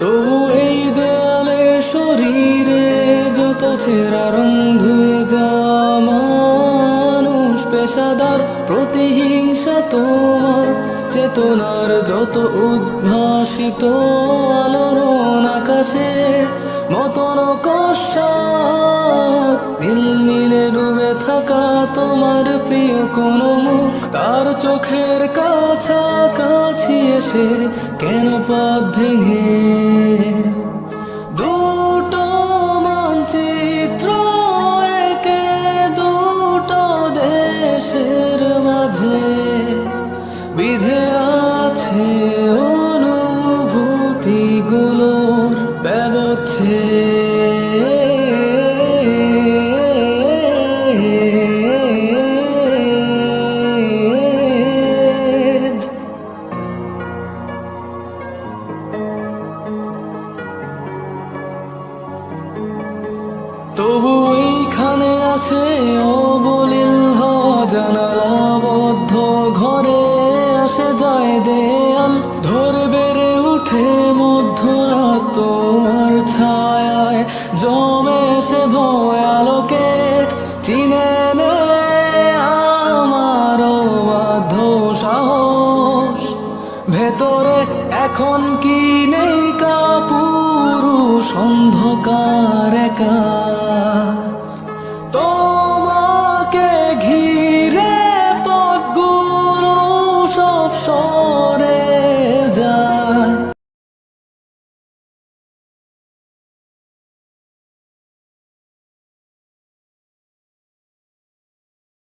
তবু এই দেয়ালে শরীরে যত ছেঁড়া রং ধুয়ে যাওয়া মানুষ, পেশাদার প্রতিহিংসা তোমার, চেতনার যত উদ্ভাসিত আলোড়ন আকাশের মতন কষাত নীল নীলে ডুবে থাকা তোমার প্রিয় কোন মুখ, তার চোখের কাছাকাছি এসে কেন পথ ভেঙে আছে অনুভূতিগুলোর ব্যবচ্ছেদ তবু এইখানে জমে সে আলোকে, চিনে নে আমার বাধ্য সাহস। ভেতরে এখন কি নেই কাপুরু অন্ধকার একা। তোমাকে ঘিরে পথগুলো সব সরে